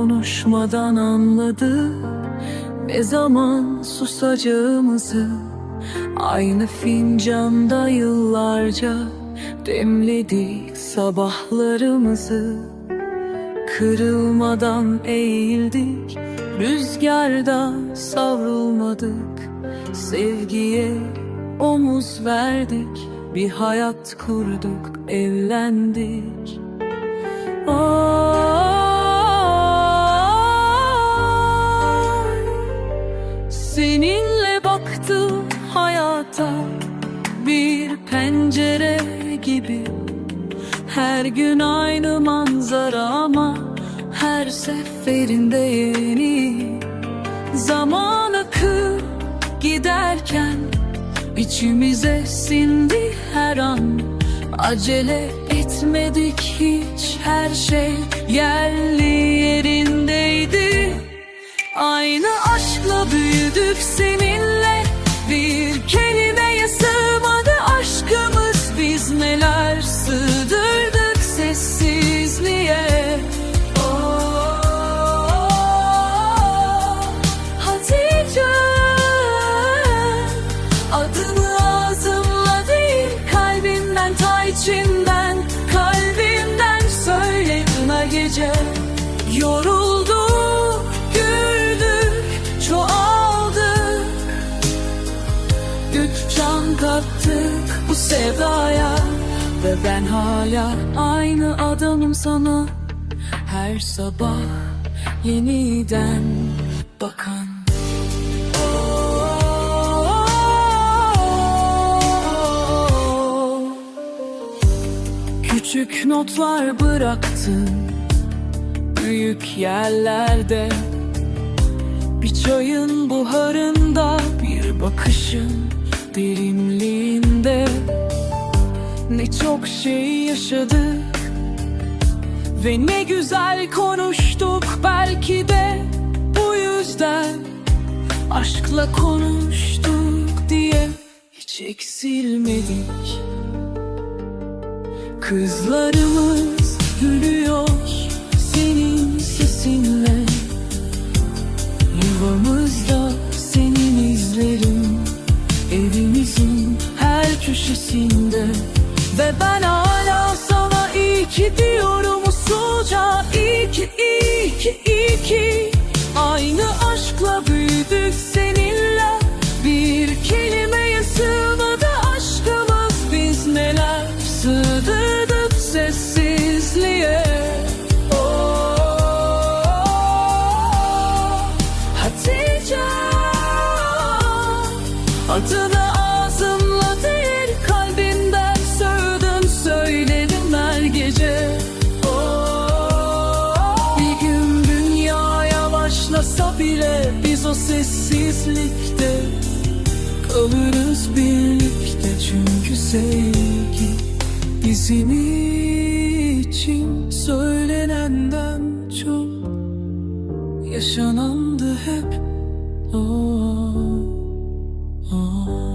konuşmadan anladık Ne zaman susacağımızı Aynı fincanda yıllarca Demledik sabahlarımızı. Kırılmadan eğildik Rüzgarda savrulmadık. Sevgiye omuz verdik Bir hayat kurduk, evlendik. Ay, Bir pencere gibi. Her gün aynı manzara ama Her seferinde yeni. Zaman akıp giderken içimize sindi her an. Acele etmedik hiç her şey yerli yerindeydi. Aynı aşkla büyüdük seninle can kattık bu sevdaya Ve ben hala aynı adamım sana. Her sabah yeniden bakan. Küçük notlar bıraktın Büyük yerlerde. Bir çayın buharında Bir bakışın derinliğinde Ne çok şey yaşadık Ve ne güzel konuştuk. Belki de Bu yüzden Aşkla konuştuk diye Hiç eksilmedik. Kızlarımız gülüyor Evimizin her köşesinde Ve ben hala sana iyi ki diyorum usulca. İyi ki, iyi ki, iyi ki. Aynı aşkla büyüdük Adını ağzımla değil kalbimden söyledim söyledim her gece Oh, Bir gün dünya yavaşlasa bile biz o sessizlikte kalırız birlikte çünkü sevgi bizim için söylenenden çok yaşanandı hep. Oh. 어